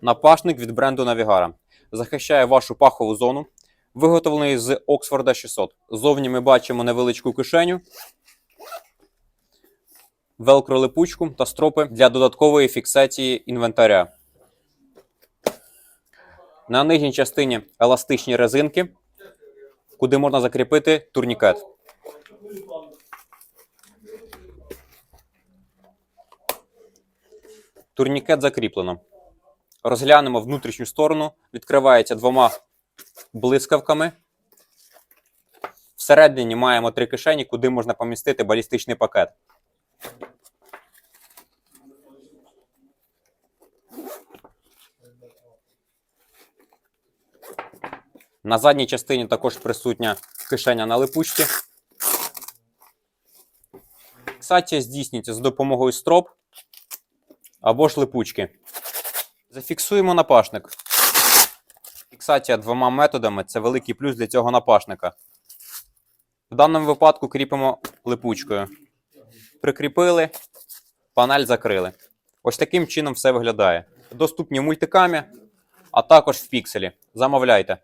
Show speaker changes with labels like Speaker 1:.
Speaker 1: Напашник від бренду Navigara. Захищає вашу пахову зону. Виготовлений з Оксфорда 600. Зовні ми бачимо невеличку кишеню, велкро липучку та стропи для додаткової фіксації інвентаря. На нижній частині еластичні резинки, куди можна закріпити турнікет. Турнікет закріплено. Розглянемо внутрішню сторону. Відкривається двома блискавками. Всередині маємо три кишені, куди можна помістити балістичний пакет. На задній частині також присутня кишеня на липучці. Фіксація здійснюється за допомогою строп або ж липучки. Зафіксуємо напашник. Фіксація двома методами це великий плюс для цього напашника. В даному випадку кріпимо липучкою. Прикріпили, панель закрили. Ось таким чином все виглядає. Доступні в мультикамі, а також в пікселі. Замовляйте.